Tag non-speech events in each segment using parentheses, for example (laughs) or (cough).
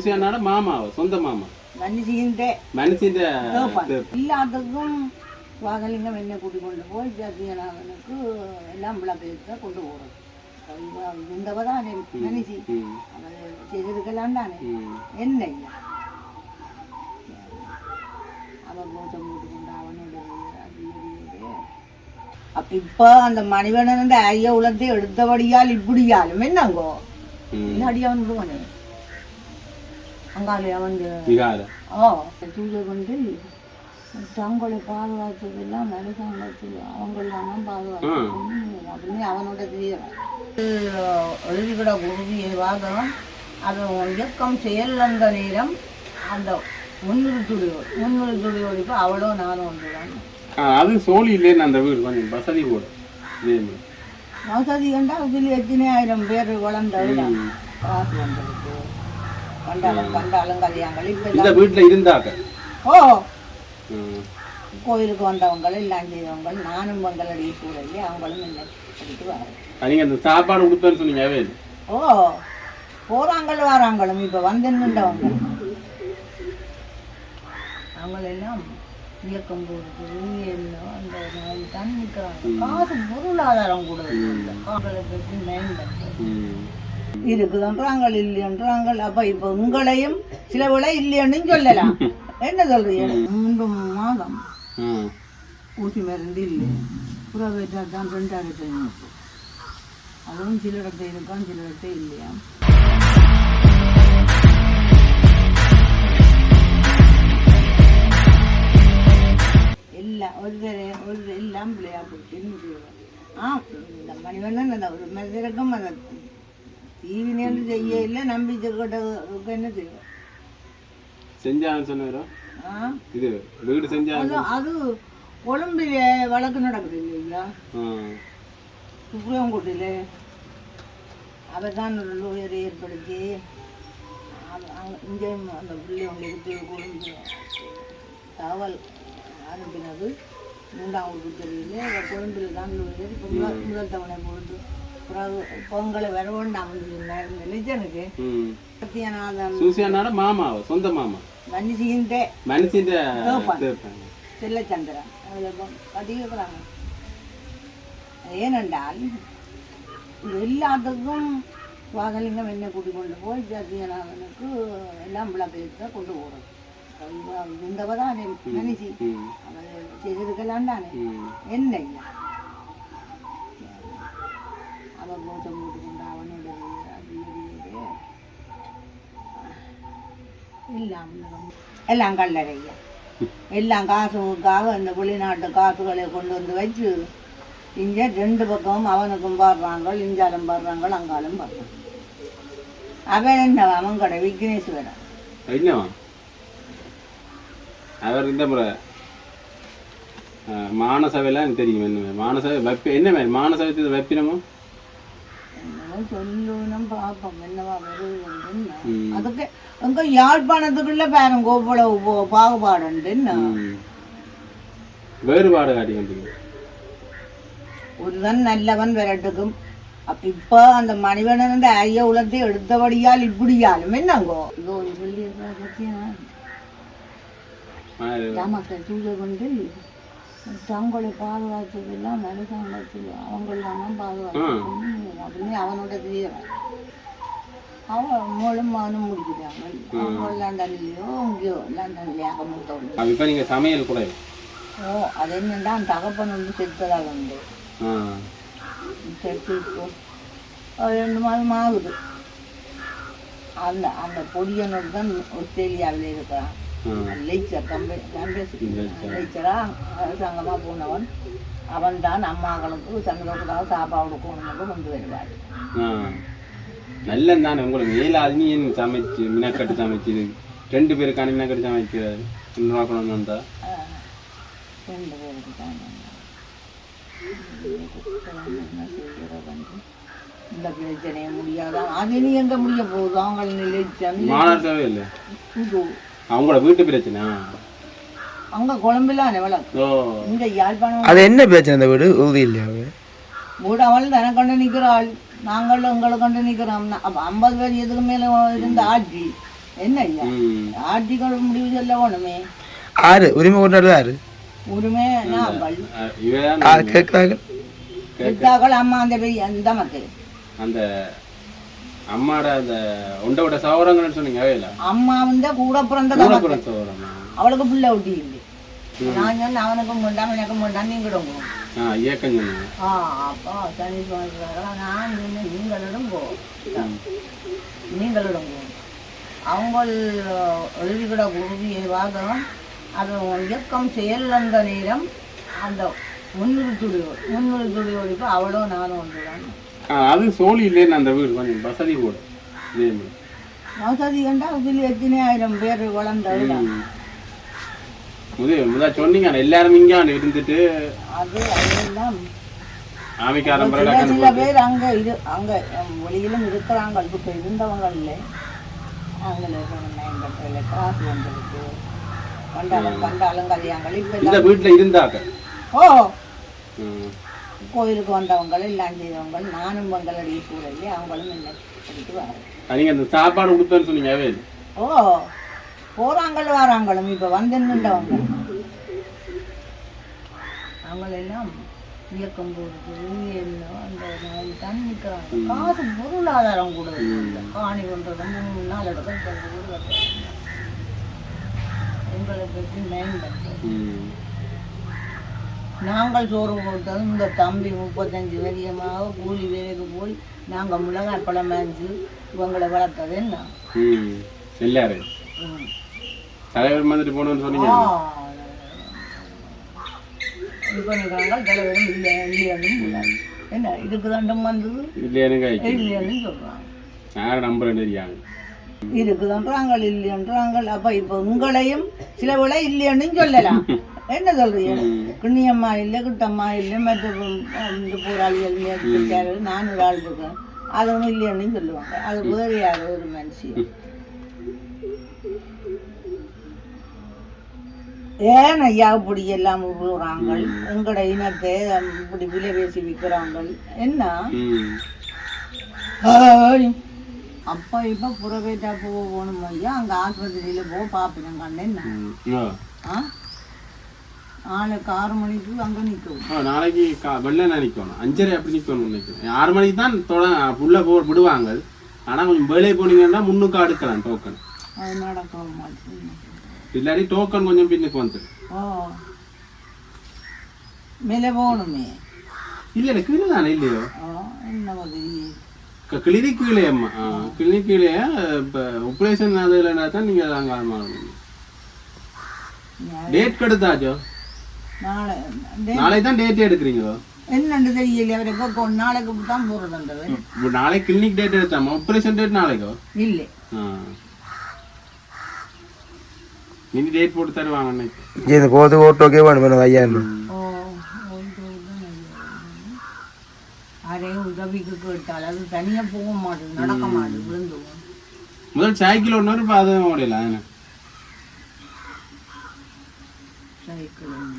സൂസിയാനാടെ മാമാവ് സ്വന്തം മാമ മനുഷ്യന്റെ മനസ്സിന്റെ തേപ്പാൻ. തേപ്പ്. எல்லாத்துக்கும் வாகலிங்கம் என்ன கூட்டி கொண்டு போய் ஜாத்தியநாதனுக்கு எல்லாம் விளக்கத்தை கொண்டு போகிறது இருந்தவ தானே மனுஷி ഉം. அவன் செய்திருக்கலாம் தானே ഉം. என்ன இல்லை அவன் மோசம் போட்டுக்கொண்டு அவனோட அது இது இது. அப்ப இப்ப அந்த மணிவண்ணன் ஐய உலகத்தை எடுத்தபடியால் இப்படியாலும் என்னங்கோ ഉം. இல்லாடி அவன் போனே அங்காலே வந்து ஓ தூதர் வந்து தங்களை பாதுகாத்ததெல்லாம் அரசாங்கத்தில் அவங்களெல்லாம் பாதுகாக்கணும் அப்படின்னு அவனோட தீரம் எழுதிக்கிட உறுதியை வாதம் அதை இயக்கம் செயலந்த நேரம் அந்த முன்னுறுத்துடி முன்னுறுத்துடி ஒழிப்பு அவ்வளோ நானும் வந்துடுவாங்க அது சோழி இல்லைன்னு அந்த வீடு கொஞ்சம் வசதி கூட வசதி கண்டா அதில் எத்தனை ஆயிரம் பேர் வளர்ந்தது காசு வந்துருக்கு கண்டாலும் கண்டாலும் கல்யாணங்கள். இப்போ இந்த வீட்டுல இருந்தாக்க ஓ. கோயிலுக்கு வந்தவங்க எல்லாம் செய்தவங்க நானும் வங்களடி சூழலி அவங்களும் என்ன படித்து வராங்க. நீங்க அந்த சாப்பாடு கொடுத்தேன்னு சொன்னீங்க ஓ போறாங்கள் வராங்களும் இப்போ வந்து நின்றவங்க. அவங்களெல்லாம் இயக்கம் போடுறது எல்லாம் அந்த மாதிரி தண்ணிக்காக காசு பொருளாதாரம் கூட இல்லை. அவங்களை பற்றி மேம்பட்டு ம். இருக்குதுன்றாங்க இல்லைன்றாங்க அப்ப இப்ப உங்களையும் சில விலை இல்லைன்னு சொல்லலாம். என்ன சொல்றீங்க? மூன்று மாதம் ம். ஊசி மருந்து இல்லை. புறவேற்றா தான் ரெண்டாயிரத்தி ஐநூறு அதுவும் சில இடத்துல இருக்கான் சில இடத்துல இல்லையா? எல்லாம் ஒரு தடவை ஒரு எல்லாம் பிள்ளையா போச்சு. ஆ இந்த மணிவண்ணன் அந்த ஒரு மனிதருக்கும் அந்த டிவி நேரம் செய்ய இல்லை கொண்ட என்ன செய்வோம் செஞ்சான்னு சொன்னாரோ? இது வீடு செஞ்சா அது கொழும்பிலே வழக்கு நடக்குது இல்லையா ம். சுப்ரீம்கோர்ட்டில். அவர் தான் ஒரு லோயரை ஏற்படுத்தி இங்கே அந்த பிள்ளைங்களுக்கு கொழும்பு தகவல் அனுப்பினது மூன்றாம் வகுப்பு தெரியல கொழும்பில் தான் லோயர் முதல் தவணை பொழுது பொங்கல் வரவோண்டா லிஜனுக்கு சூசியானாட மாமா சொந்த மாமா மனுஷிந்தே மனுஷிந்தே செல்லச்சந்திரன் அதிகம் ஏனென்றால் எல்லாத்துக்கும் வாகலிங்கம் என்னை கூட்டி கொண்டு போய் ஜாத்தியநாதனுக்கு எல்லாம் விளக்கத்தை கொண்டு போகிறோம் இருந்தவ தானே அவர் செய்திருக்கலாம் தானே என்ன இல்லை அவன் மோசம் போட்டுக்கொண்டு அவனோட அது எல்லாம் எல்லாம் கல்லறையா எல்லாம் காசுக்காக இந்த வெளிநாட்டு காசுகளை கொண்டு வந்து வச்சு இங்கே ரெண்டு பக்கமும் அவனுக்கும் பாடுறாங்க இஞ்சாலும் பாடுறாங்க அங்காலும் பாடுறாங்க. அவன் என்ன அவன் கடை விக்னேஸ்வரன். என்னவா அவர் இந்த முறை ஆ, எனக்கு தெரியும் என்ன மானசவை வெப்ப என்ன மாதிரி மானசபை வெப்பினமோ? சொல்லணும் பார்ப்போம் என்னவா வருதுன்னு ம். அதுக்கு எங்க யாழ்ப்பாணத்துக்குள்ள பாருங்க இவ்வளவு போ- பாகுபாடுன்னு ம். வேறுபாடு காட்டி வந்தீங்க ஒருவன் நல்லவன் விரட்டுக்கும். அப்ப இப்ப அந்த மணிவண்ணன் ஐய உலகத்தை எடுத்தபடியால் இப்படியாலும் என்னங்கோ? இதோ சொல்லி மக்கள் சூழ கொண்டு தங்களை பாதுகாத்ததெல்லாம் அரசாங்கத்தில் அவங்களெல்லாம் பாதுகாத்து அப்படின்னு அவனோட தெரியல அவன் மூலம் மானும் முடிக்கிறாங்க. அவங்க லண்டன்லயோ இங்கேயோ லண்டன்லயாக மூத்தவங்க இப்ப நீங்க சமையல் கூட ஓ அது என்னன்னா தகப்பன் வந்து செத்ததாக உண்டு. செத்து இப்போ ரெண்டு மாதம் ஆகுது. அந்த அந்த பொடியனோடு தான் ஆஸ்திரேலியாவில் இருக்கிறான். Company Lecturer. லெக்சராக அரசாங்கமாக போனவன். அவன் தான் அம்மாக்களுக்கு சங்கடக்கூடாது சாப்பாடு கொடுக்கணும்னு கொண்டு வருவார் ஆ. நல்லது தானே உங்களுக்கு. ஏன் சமைச்சு மினக்கட்டு சமைச்சு ரெண்டு பேருக்கான மினக்கட்டு சமைக்கிறாரு உருவாக்கணும்னு வந்தா? ரெண்டு பேருக்கு தான் இந்த பிரச்சனையை முடியாதான் அது நீ எங்க முடிய போகுது? அவங்க மாணவர்களே இல்லை இது அவங்களோட வீட்டு பிரச்சனை? அங்க குழம்புலாம் எவ்வளவு ஓ. இந்த யாழ்ப்பாணம் அது என்ன பிரச்சனை அந்த வீடு? உறுதி இல்லையா? வீடு அவள் தானே கொண்டு நிற்கிறாள் நாங்கள் உங்களை கொண்டு நிற்கிறோம் ஐம்பது பேர் இதுக்கு மேலே இருந்த ஆட்சி? என்ன ஐயா? ம். ஆர்டிகள் முடிவு சொல்ல வேணுமே. ஆறு உரிமை கொண்டாடுறது ஆறு. உரிமை கேட்குறாங்க வித்தாக்கள் அம்மா அந்த பெரிய அந்த மக்கள் அந்த அம்மாட அந்த உண்டோட சவரங்கன்னு சொன்னீங்க அவையில? அம்மா வந்து கூட பிறந்த கூடப்புறம் சவரம் அவளுக்கு பிள்ளை ஒட்டி இல்லை. நான் சொன்னேன் அவனுக்கும் வேண்டாம் எனக்கும் வேண்டாம் நீங்களும் ஆ இயக்கம் சொன்னீங்க. ஆ அப்பா சனி நான் சொன்னேன் நீங்களிடம் போ. நீங்களிடம் போ. அவங்க எழுதிக்கிட உறுதியை வாதம் அது இயக்கம் செயல் அந்த நேரம் அந்த முன்னிறுத்துடைய முன்னிறுத்துடைய அவளும் நானும் ஒன்றுதான். அது சோழி இல்லைன்னு அந்த வீடு கொஞ்சம் வசதி கூட. வசதி கண்டா இதில் எத்தனை ஆயிரம் பேர் வளர்ந்தது ம். முதல் சொன்னீங்க எல்லாரும் இங்கே இருந்துட்டு அது அதெல்லாம் சில பேர் அங்க இரு அங்க வெளியிலும் இருக்கிறாங்க. இப்ப இருந்தவங்க இல்லை. அங்கே இருக்கிற காசு வந்திருக்கு கண்டாலும் கண்டாலும் கல்யாணங்கள் இப்ப இந்த வீட்டில் இருந்தாக்க ஓ. கோயிலுக்கு வந்தவங்க எல்லாம் செய்தவங்க நானும் மங்களடி சூழலி அவங்களும் என்ன படித்து வர நீங்க அந்த சாப்பாடு கொடுத்தேன்னு சொன்னீங்க ஓ போறாங்கள் வராங்களும் இப்ப வந்து நின்றவங்க. அவங்களெல்லாம் இயக்கம் போடுறது என்ன அந்த மாதிரி தண்ணிக்கிறாங்க காசு பொருளாதாரம் கூட இல்லை. காணி கொண்டது மூணு நாள் இடத்துல எங்களை பற்றி மேம்படுத்த ம். நாங்கள் சோறு போட்டதும் இந்த தம்பி முப்பத்தஞ்சு வரியமாக கூலி வேலைக்கு போய் நாங்கள் மிளகாய் பழம் மேய்ஞ்சு இவங்களை வளர்த்தது என்ன? எல்லாரும். தலைவர் வந்துட்டு போகணும்னு சொன்னீங்க. ஆ. இப்போ நிற்கிறாங்க தலைவரும் இல்லை இல்லையான்னு என்ன இதுக்கு தண்டம் வந்தது? இல்லையானு கைக்கு இல்லையான்னு சொல்கிறாங்க யாரை நம்புறேன்னு தெரியாங்க இருக்குதுன்றாங்க இல்லைன்றாங்க அப்ப இப்ப உங்களையும் சில விட இல்லைன்னு சொல்லலாம். (laughs) என்ன சொல்றீங்க? கிண்ணியம்மா இல்லை கிட்டம்மா இல்லை மற்ற இந்த போராளிகள் நான் ஒரு ஆள் இருக்கேன் அது ஒன்றும் இல்லைன்னு சொல்லுவாங்க. அது வேறு யாரோ ஒரு மனுஷன். ஏன் ஐயா இப்படி எல்லாம் உருளுறாங்க எங்கட இனத்தை இப்படி விலை பேசி விற்கிறாங்க என்ன. அப்பா இப்ப புறவேட்டா போகணும் ஐயா? அங்க ஆஸ்பத்திரியில போ பாப்பினம் கண்ணேன் ம். ஆ. நாளைக்கு ஆறு மணிக்கு அங்க நிற்கும் நாளைக்கு கா வெள்ளை நினைக்கணும் அஞ்சரை அப்படி நிற்கணும் நினைக்கிறேன். ஆறு மணிக்கு தான் தொட உள்ள போ விடுவாங்க. ஆனால் கொஞ்சம் வெளியே போனீங்கன்னா முன்னுக்கு அடுக்கலாம் டோக்கன் அது நடக்க இல்லாட்டி டோக்கன் கொஞ்சம் பின்னுக்கு வந்து ஓ. மேலே போகணுமே? இல்லை இல்லை கீழே தானே இல்லையோ? என்ன கிளினிக் கீழே அம்மா. கிளினிக் கீழே இப்போ ஆப்ரேஷன் அது இல்லைன்னா தான் நீங்கள் அங்கே டேட் கெடுத்தாச்சோ நாளை தான் டேட் எடுக்கிறீங்களோ? என்னன்னு தெரியல அவர் எப்போ கொ- நாளைக்கு தான் போகிறதுன்றது இப்போ நாளைக்கு கிளினிக் டேட் எடுத்தாமா? ஆப்ரேஷன் டேட் நாளைக்கோ? இல்லை. ஆ. இனி டேட் போட்டு தருவாங்க அன்னைக்கு. இந்த போது ஓட்டோக்கே வேணும் ஓகே. யாரையும் உதவிக்கு கேட்டால் அது தனியாக போக மாட்டேது நடக்க மாட்டேது விழுந்துவோம் முதல் சைக்கிள் ஒன்று அதுவும் ஓடையில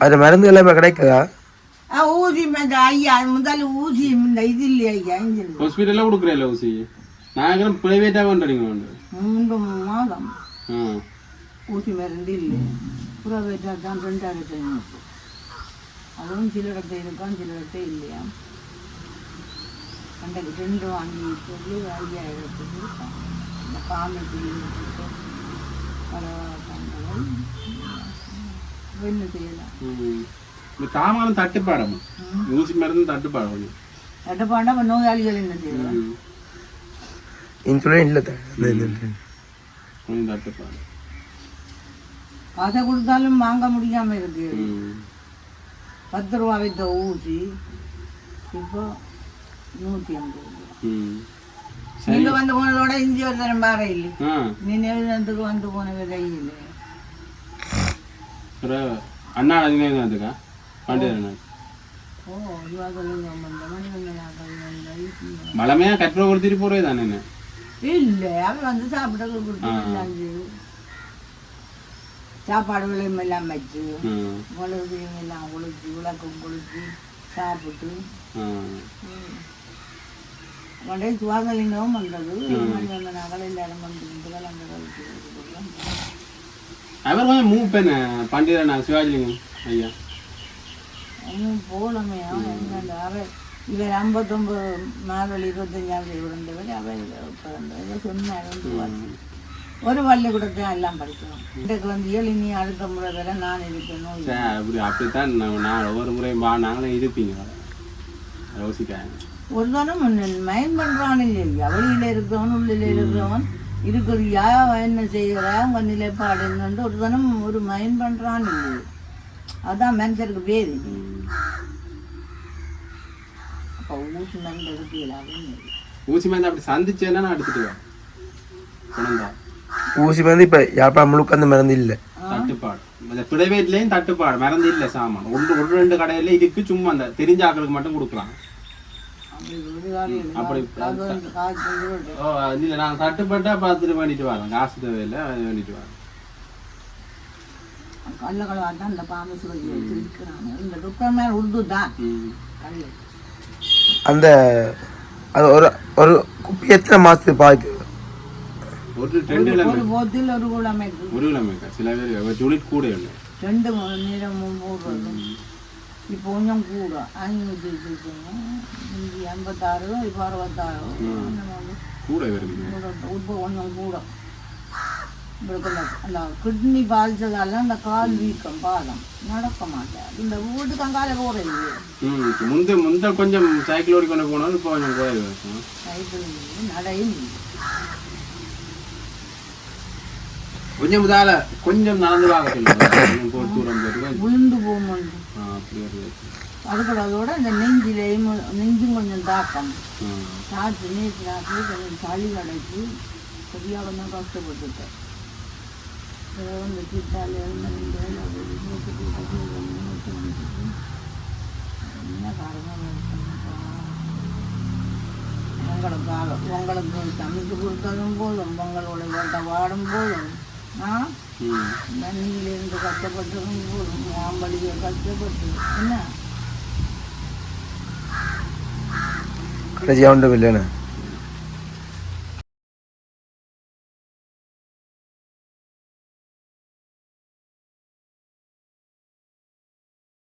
அதுன்னு சைக்கிள் அது மருந்து எல்லாமே கிடைக்குதா? ஆ ஊசி இந்த ஐயா முதல்ல ஊசி இந்த இது இல்லையா ஐயா ஹாஸ்பிட்டலில் கொடுக்குறேன் ஊசி. நான் ப்ரைவேட்டாக பண்ணுறீங்க உண்டு மூன்று மாதம். ஊசி மருந்து இல்லை புறவேட்டா தான் ரெண்டாயிரத்தி ஐநூறு அதுவும் சில இடத்த இருக்கான் சில இடத்த இல்லையா? அன்றைக்கு ரெண்டு வாங்கி சொல்லி ஐயாயிரத்துக்கு இந்த காமெடி பல என்ன செய்யலாம். இந்த சாமானும் தட்டுப்பாடம் ஊசி மருந்து தட்டுப்பாடம் எட்டப்பாண்டா இப்போ நோயாளிகள் என்ன செய்யலாம். இன்சுலின் இல்லை தட்டுப்பாடம் காசை கொடுத்தாலும் வாங்க முடியாம இருக்கு. பத்து ரூபா வித்த ஊசி இப்போ நூற்றி ஐம்பது ரூபா. ம். நீங்க வந்து போனதோட இஞ்சி ஒரு தரம் பாறை இல்லை ஆ. நீ நெருந்தத்துக்கு வந்து போன விதை இல்லை இவாக்களும் வந்த மணிவந்தனாக்கள் வந்த மலமையா கற்பனை கொடுத்துட்டு போறே தானே இல்லை அவன் வந்து சாப்பிட கொடுத்து சாப்பாடுகளையும் எல்லாம் வச்சு ம். மிளகையும் எல்லாம் குளிச்சு விளக்கம் குளிச்சு சாப்பிட்டு. ஆ. ம். கொண்டே சுவாசலிங்கமும் வந்தது. மணிவந்த நகல் எல்லாரும் வந்து அவர் கொஞ்சம் மூவ் பண்ண பண்டிதர் நான் சிவாஜிலிங்கம் ஐயா. போகலமே என்னண்டு அவர் இவர் ஐம்பத்தொம்பது மார்வழி இருபத்தஞ்சாம் தேதி விழுந்தவர் அவர் பிறந்தவர் சொன்னார் ஒரு பள்ளிக்கூடத்தை எல்லாம் படிக்கிறோம். இன்றைக்கு வந்து இனி அடுத்த முறை வரை நான் இருக்கணும். அப்படி அப்படித்தான் நான் ஒவ்வொரு முறையும் வா நாங்களே இருப்பீங்க. யோசிக்காங்க ஒரு தானம் மைண்ட் பண்ணுறான் இல்லையா? வெளியில் இருக்கிறவன் உள்ளில் இருக்கிறவன். இருக்கிறியா? என்ன செய்கிறா? உங்கள் நிலைப்பாடு என்னன்னு ஒரு தானம் ஒரு மைண்ட் பண்ணுறான் அதான் மனுஷருக்கு பேரு. அப்போ ஊசி மருந்து எடுக்கலாமே ஊசி மருந்து அப்படி சந்திச்சேன்னா நான் எடுத்துட்டு ஊசி மருந்து இப்போ யாழ்ப்பாணம் முழுக்க அந்த மருந்து இல்லை? தட்டுப்பாடு. இந்த பிரைவேட்லேயும் தட்டுப்பாடு. மறந்து இல்லை சாமான். ஒன்று ஒரு ரெண்டு கடையில இதுக்கு சும்மா அந்த தெரிஞ்ச ஆட்களுக்கு மட்டும் கொடுக்குறாங்க அப்படி ஓ இல்லை நான் தட்டுப்பட்டா பார்த்துட்டு வேண்டிட்டு வரேன். காசு தேவையில்லை அது வேண்டிட்டு வரேன். கள்ளக்கடவா தான் இந்த பாம்பு சுருதி வச்சிருக்கிறாங்க. இந்த டுக்கர் மேலே உருது தான் அந்த அது ஒரு ஒரு குப்பி எத்தனை மாதத்துக்கு பாய்க்குது ஒரு ரெண்டு ஒரு போத்தில் ஒரு குழமைக்கு ஒரு கிழமைக்கா சில பேர் யூனிட் கூட இல்லை. ரெண்டு நேரமும் போடுறது இப்போ கொஞ்சம் கூட ஐநூற்றி வச்சுருக்கோங்க இஞ்சி ஐம்பத்தாறு இப்போ அறுபத்தாறு கூட இப்போ கொஞ்சம் கூட அந்த கிட்னி பாதிச்சதால அந்த கால் வீக்கம் பாதம் நடக்க மாட்டேன் இந்த வீட்டுக்கு அங்கால போகிறது ம் முந்த முந்த கொஞ்சம் சைக்கிள் ஓடிக்கொண்டு போனோம் இப்போ கொஞ்சம் இருக்கும் சைக்கிள் நடையும். கொஞ்சம் இதால கொஞ்சம் நடந்து வாங்க சொல்லுங்க தூரம் ஆ, அப்படி வருது அது கூட அதோட இந்த நெஞ்சிலையும் நெஞ்சும் கொஞ்சம் தாக்கம். காற்று நேற்று ராத்திரி கொஞ்சம் சளி கடைக்கு சரியாக கொஞ்சம் கஷ்டப்பட்டுட்டேன். இந்த போட்டு வந்துட்டு என்ன காரணம் உங்களுக்காக உங்களுக்கு சமைச்சு கொடுத்ததும் போதும். உங்களோட வாடும் போதும் നന്ദിയിലിരുന്ന് കഷ്ടപ്പെട്ടും? മോൻ വഴിയെ കഷ്ടപ്പെട്ടു. എന്നാ? ചെയ്യാൻ